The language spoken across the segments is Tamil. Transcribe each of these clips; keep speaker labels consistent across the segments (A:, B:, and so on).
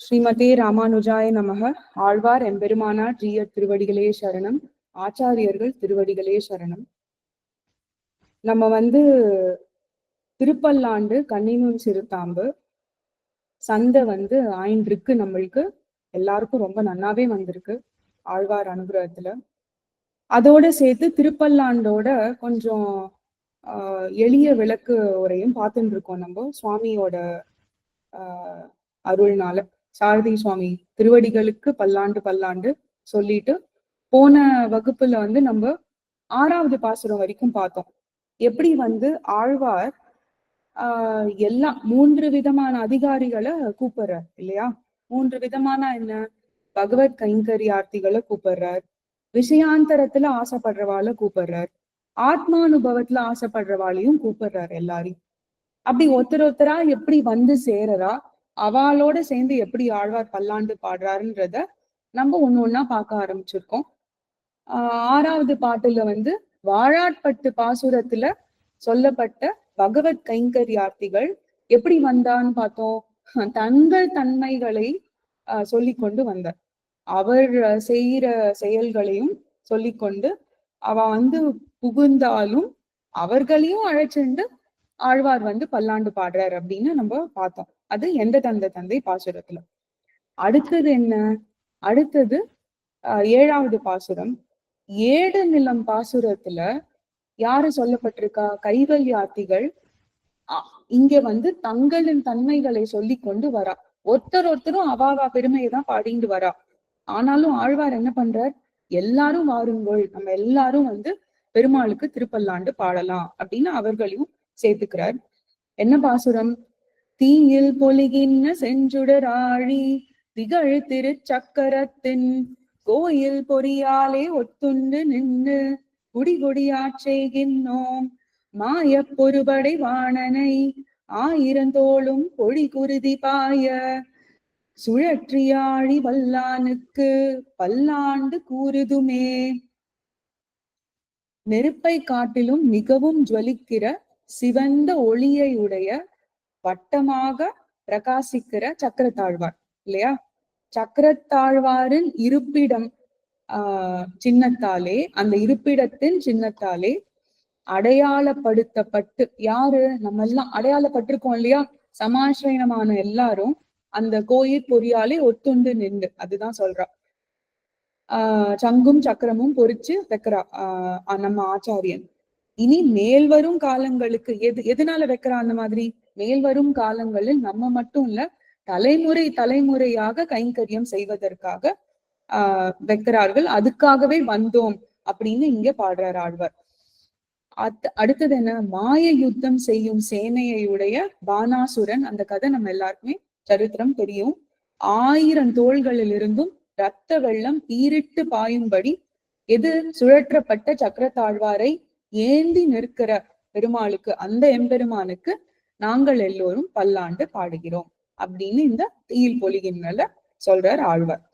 A: ஸ்ரீமதே ராமானுஜாய நமக. ஆழ்வார் எம்பெருமானார் ஜீயர் திருவடிகளே சரணம். ஆச்சாரியர்கள் திருவடிகளே சரணம். நம்ம வந்து திருப்பல்லாண்டு கண்ணினும் சிறுத்தாம்பு. சந்தை வந்து ஆயின்றிருக்கு நம்மளுக்கு. எல்லாருக்கும் ரொம்ப நன்னாவே வந்திருக்கு ஆழ்வார் அனுகிரகத்துல. அதோட சேர்த்து திருப்பல்லாண்டோட கொஞ்சம் ஆஹ் எளிய விளக்கு உரையும் பார்த்துட்டு இருக்கோம் நம்ம. சுவாமியோட ஆஹ் அருள்னால. சாரதி சுவாமி திருவடிகளுக்கு பல்லாண்டு பல்லாண்டு சொல்லிட்டு போன வகுப்புல வந்து நம்ம ஆறாவது பாசுரம் வரைக்கும் பார்த்தோம். எப்படி வந்து ஆழ்வார் ஆஹ் எல்லாம் மூன்று விதமான அதிகாரிகளை கூப்பிடுறார் இல்லையா? மூன்று விதமான என்ன? பகவத் கைங்கரி ஆர்த்திகளை கூப்பிடுறார். விஷயாந்தரத்துல ஆசைப்படுறவாளை கூப்பிடுறார். ஆத்மானுபவத்துல ஆசைப்படுறவாளையும் கூப்பிடுறாரு எல்லாரையும். அப்படி ஒருத்தர் ஒருத்தரா எப்படி வந்து சேரறா? அவளோட சேர்ந்து எப்படி ஆழ்வார் பல்லாண்டு பாடுறாருன்றத நம்ம ஒண்ணு ஒண்ணா பார்க்க ஆரம்பிச்சிருக்கோம். ஆஹ் ஆறாவது பாட்டுல வந்து வாழாட்பட்டு பாசுரத்துல சொல்லப்பட்ட பகவத் கைங்கரியார்த்திகள் எப்படி வந்தான்னு பார்த்தோம். தங்கள் தன்மைகளை ஆஹ் சொல்லி கொண்டு வந்தார். அவர் செய்யற செயல்களையும் சொல்லி கொண்டு அவ வந்து புகுந்தாலும் அவர்களையும் அழைச்சிண்டு ஆழ்வார் வந்து பல்லாண்டு பாடுறார் அப்படின்னு நம்ம பார்த்தோம். அது எந்த தந்தை தந்தை பாசுரத்துல. அடுத்தது என்ன? அடுத்தது ஆஹ் ஏழாவது பாசுரம். ஏடு நிலம் பாசுரத்துல யாரு சொல்லப்பட்டிருக்கா? கைவல்யாத்திகள் இங்க வந்து தங்களின் தன்மைகளை சொல்லி கொண்டு வரா. ஒருத்தர் ஒருத்தரும் அவாவா பெருமையை தான் பாடிட்டு வரா. ஆனாலும் ஆழ்வார் என்ன பண்றார்? எல்லாரும் வாருங்கள். நம்ம எல்லாரும் வந்து பெருமாளுக்கு திருப்பல்லாண்டு பாடலாம் அப்படின்னு அவர்களையும் சேர்த்துக்கிறார். என்ன பாசுரம்? தீயில் பொலிகின்ற செஞ்சுடராழி திகழ் திருச்சக்கரத்தின் கோயில் பொறியாலே ஒத்துண்டு நின்று குடி கொடியாற்றேகின்றோம் மாய பொறுபடை வாணனை ஆயிரந்தோளும் பொழி குருதி பாய சுழற்றியாழி வல்லானுக்கு பல்லாண்டு கூறுதுமே. நெருப்பை காட்டிலும் மிகவும் ஜுவலிக்கிற சிவந்த ஒளியை உடைய வட்டமாக பிரகாசிக்கிற சக்கரத்தாழ்வார் இல்லையா? சக்கரத்தாழ்வாரின் இருப்பிடம் ஆஹ் சின்னத்தாலே அந்த இருப்பிடத்தின் சின்னத்தாலே அடையாளப்படுத்தப்பட்டு யாரு? நம்ம எல்லாம் அடையாளப்பட்டிருக்கோம் இல்லையா? சமாசிரயமான எல்லாரும் அந்த கோயில் பொறியாலே ஒத்துண்டு நின்று அதுதான் சொல்றா. ஆஹ் சங்கும் சக்கரமும் பொறிச்சு வைக்கிறா ஆஹ் நம்ம ஆச்சாரியன். இனி மேல்வரும் காலங்களுக்கு எது எதனால வைக்கிறா அந்த மாதிரி? மேல் வரும் காலங்களில் நம்ம மட்டும் இல்ல தலைமுறை தலைமுறையாக கைங்கரியம் செய்வதற்காக ஆஹ் வைக்கிறார்கள். அதுக்காகவே வந்தோம் அப்படின்னு இங்க பாடுறார் ஆழ்வார். அடுத்தது என்ன? மாய யுத்தம் செய்யும் சேனையுடைய பானாசுரன் அந்த கதை நம்ம எல்லாருக்குமே சரித்திரம் தெரியும். ஆயிரம் தோள்களில் இருந்தும் ரத்த வெள்ளம் ஈரிட்டு பாயும்படி எது சுழற்றப்பட்ட சக்கரத்தாழ்வாரை ஏந்தி நிற்கிற பெருமாளுக்கு அந்த எம்பெருமானுக்கு நாங்கள் எல்லோரும் பல்லாண்டு பாடுகிறோம் அப்படின்னு இந்த தீயில் பொலிகின்றல சொல்றார் ஆழ்வார்.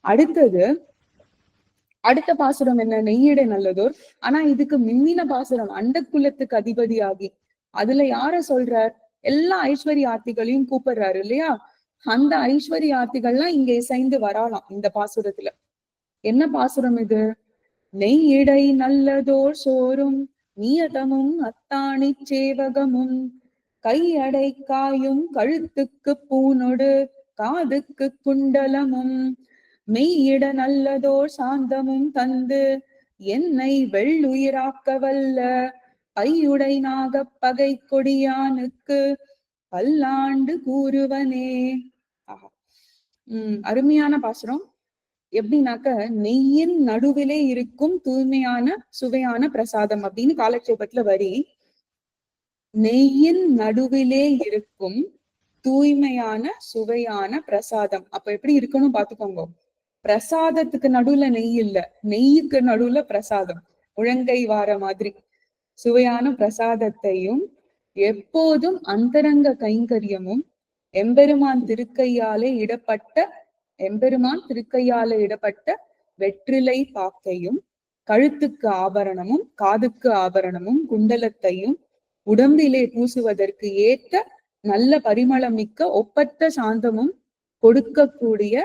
A: அடுத்தது அடுத்த பாசுரம் என்ன? நெய்யிட நல்லதோர். ஆனா இதுக்கு மின்னின பாசுரம் அண்டக்குலத்துக்கு அதிபதியாகி அதுல யார சொல்றார்? எல்லா ஐஸ்வர்ய ஆர்த்திகளையும் கூப்பிடுறாரு இல்லையா? அந்த ஐஸ்வர்ய ஆர்த்திகள்லாம் இங்க இசைந்து வராலாம் இந்த பாசுரத்துல. என்ன பாசுரம் இது? நெய் இடை நல்லதோர் சோறும் நியதமும் அத்தாணி சேவகமும் கையடை காயும் கழுத்துக்கு பூனொடு காதுக்கு குண்டலமும் மெய்யிட நல்லதோர் சாந்தமும் தந்து என்னை வெள்ளுயிராக்க வல்ல பையுடை நாகப் பகை கொடியானுக்கு பல்லாண்டு கூறுவனே. உம் அருமையான பாசுரம். எப்படின்னாக்க நெய்யின் நடுவிலே இருக்கும் தூய்மையான சுவையான பிரசாதம் அப்படின்னு காலட்சேபத்துல வரி. நெய்யின் நடுவிலே இருக்கும் தூய்மையான சுவையான பிரசாதம். அப்ப எப்படி இருக்கணும் பாத்துக்கோங்க. பிரசாதத்துக்கு நடுவுல நெய் இல்ல. நெய்யுக்கு நடுவுல பிரசாதம். முழங்கை வார மாதிரி. சுவையான பிரசாதத்தையும் எப்போதும் அந்தரங்க கைங்கரியமும் எம்பெருமான் திருக்கையாலே இடப்பட்ட எம்பெருமான் திருக்கையால இடப்பட்ட வெற்றிலை பாக்கையும் கழுத்துக்கு ஆபரணமும் காதுக்கு ஆபரணமும் குண்டலத்தையும் உடம்பிலே பூசுவதற்கு ஏற்ற நல்ல பரிமளம் மிக்க ஒப்பற்ற சாந்தமும் கொடுக்கக்கூடிய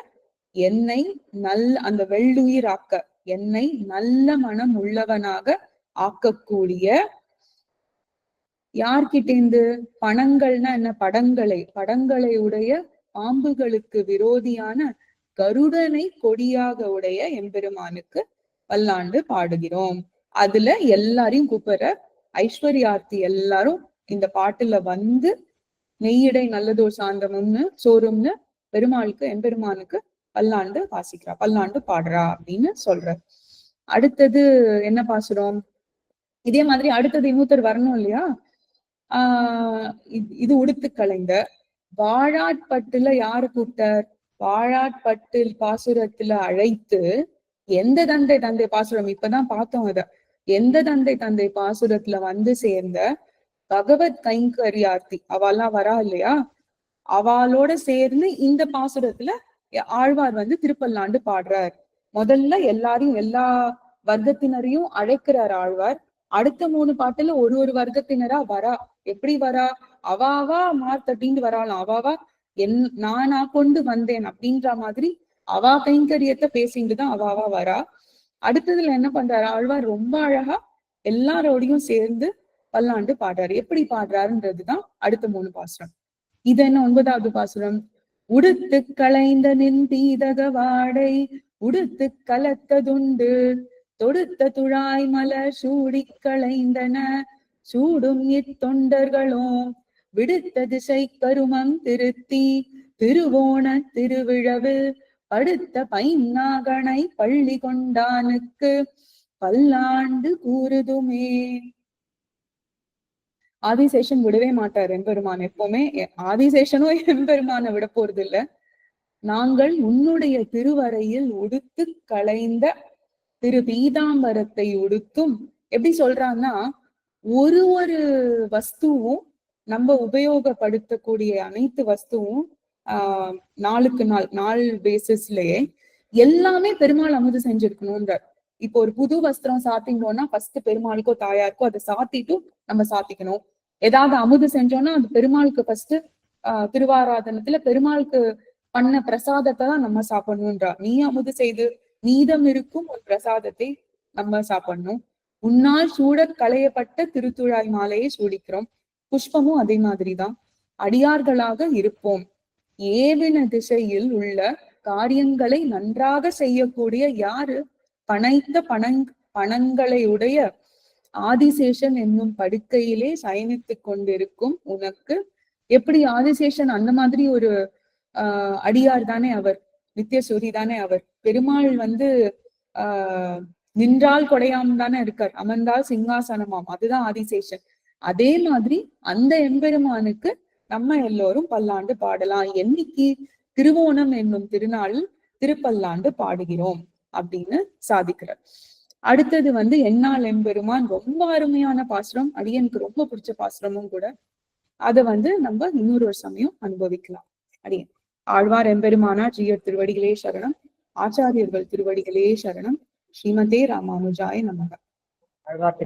A: என்னை நல் அந்த வெள்ளுயிர் ஆக்க என்னை நல்ல மனம் உள்ளவனாக ஆக்கக்கூடிய யார்கிட்டேந்து? பணங்கள்னா என்ன? படங்களை படங்களை உடைய பாம்புகளுக்கு விரோதியான கருடனை கொடியாக உடைய எம்பெருமானுக்கு பல்லாண்டு பாடுகிறோம். அதுல எல்லாரையும் கூப்பிடுற ஐஸ்வர்யார்த்தி எல்லாரும் இந்த பாட்டுல வந்து நெய்யடை நல்லதோர் சாந்தமும்னு சோறும்னு பெருமாளுக்கு எம்பெருமானுக்கு பல்லாண்டு வாசிக்கிறா பல்லாண்டு பாடுறா அப்படின்னு சொல்ற அடுத்தது என்ன பாசுறோம் இதே மாதிரி அடுத்தது இன்னொருத்தர் வரணும் இல்லையா? ஆஹ் இது- இது உடுத்து கலைந்த வாழாட்பட்டுல யாரு கூப்பிட்டார்? வாழாட்பட்டில் பாசுரத்துல அழைத்து எந்த தந்தை தந்தை பாசுரம்? இப்பதான் பார்த்தோம் அத. எந்த தந்தை தந்தை பாசுரத்துல வந்து சேர்ந்த பகவத் கைங்கரியார்த்தி அவெல்லாம் வரா இல்லையா? அவளோட சேர்ந்து இந்த பாசுரத்துல ஆழ்வார் வந்து திருப்பல்லாண்டு பாடுறார். முதல்ல எல்லாரையும் எல்லா வர்க்கத்தினரையும் அழைக்கிறார் ஆழ்வார். அடுத்த மூணு பாட்டுல ஒரு ஒரு வர்க்கத்தினரா வரா. எப்படி வரா? அவாவா மார்த்தட்டின்னு வராளாம். அவாவா என் நானா கொண்டு வந்தேன் அப்படின்ற மாதிரி அவா கைங்கரியத்தை பேசிட்டு தான் அவாவா வரா. அடுத்ததுல என்ன பண்றாரு? ஆழ்வார் ரொம்ப அழகா எல்லாரோடையும் சேர்ந்து பல்லாண்டு பாடுறாரு. எப்படி பாடுறாருன்றதுதான் அடுத்த மூணு பாசுரம். இது என்ன ஒன்பதாவது பாசுரம்? உடுத்து களைந்த நின் தீதக வாடை உடுத்து கலத்ததுண்டு தொடுத்த துழாய் மலர் சூடி களைந்தன சூடும் இத்தொண்டர்களும் விடுத்த திசை கருமம் திருத்தி திருவோண திருவிழவு படுத்த பைநாகனை பள்ளி கொண்டானுக்கு பல்லாண்டு கூறுதுமே. ஆதிசேஷன் விடவே மாட்டார் எம்பெருமான் எப்பவுமே. ஆதிசேஷனும் எம்பெருமான விட போறது இல்ல நாங்கள் உன்னுடைய திருவரையில் உடுத்து களைந்த திரு பீதாம்பரத்தை உடுத்தும். எப்படி சொல்றான்னா ஒரு ஒரு வஸ்துவும் நம்ம உபயோகப்படுத்தக்கூடிய அனைத்து வஸ்துவும் நாளுக்கு நாள் நாள் பேசிஸ்லயே எல்லாமே பெருமாள் அமுது செஞ்சிருக்கணும்ன்றார் இப்போ ஒரு புது வஸ்திரம் சாத்திங்கோம்னா ஃபர்ஸ்ட் பெருமாளுக்கோ தாயாருக்கோ அதை சாத்திட்டு நம்ம சாத்திக்கணும். ஏதாவது அமுது செஞ்சோம்னா அது பெருமாளுக்கு ஃபர்ஸ்ட் திருவாராதனத்துல பெருமாளுக்கு பண்ண பிரசாதத்தை தான் நம்ம சாப்பிடணும்ன்றா. நீ அமுது செய்து மீதம் இருக்கும் ஒரு பிரசாதத்தை நம்ம சாப்பிடணும். உன்னால் சூட களையப்பட்ட திருத்துழாய் மாலையை சூடிக்கிறோம். புஷ்பமும் அதே மாதிரிதான். அடியார்களாக இருப்போம். ஏவின திசையில் உள்ள காரியங்களை நன்றாக செய்யக்கூடிய யாரு? பனைந்த பணங் பணங்களை உடைய ஆதிசேஷன் என்னும் படுக்கையிலே சயனித்துக் கொண்டிருக்கும் உனக்கு. எப்படி ஆதிசேஷன் அந்த மாதிரி ஒரு ஆஹ் அடியார் தானே அவர் நித்தியசூரி தானே அவர். பெருமாள் வந்து ஆஹ் நின்றால் கொடையாம் தானே இருக்கார். அமர்ந்தால் சிங்காசனமாம். அதுதான் ஆதிசேஷன். அதே மாதிரி அந்த எம்பெருமானுக்கு நம்ம எல்லோரும் பல்லாண்டு பாடலாம். என்னைக்கு திருவோணம் என்னும் திருநாளில் திருப்பல்லாண்டு பாடுகிறோம் அப்படின்னு சாதிக்கிறார். அடுத்தது வந்து என்னால் எம்பெருமான் ரொம்ப அருமையான பாசுரம் அடியனுக்கு ரொம்ப பிடிச்ச பாசுரமும் கூட. அதை வந்து நம்ம இன்னொரு ஒரு சமயம் அனுபவிக்கலாம். அடியன். ஆழ்வார் எம்பெருமானார் ஜீயர் திருவடிகளே சரணம். ஆச்சாரியர்கள் திருவடிகளே சரணம். ஸ்ரீமதே ராமானுஜாய நமக.
B: ஆழ்வார்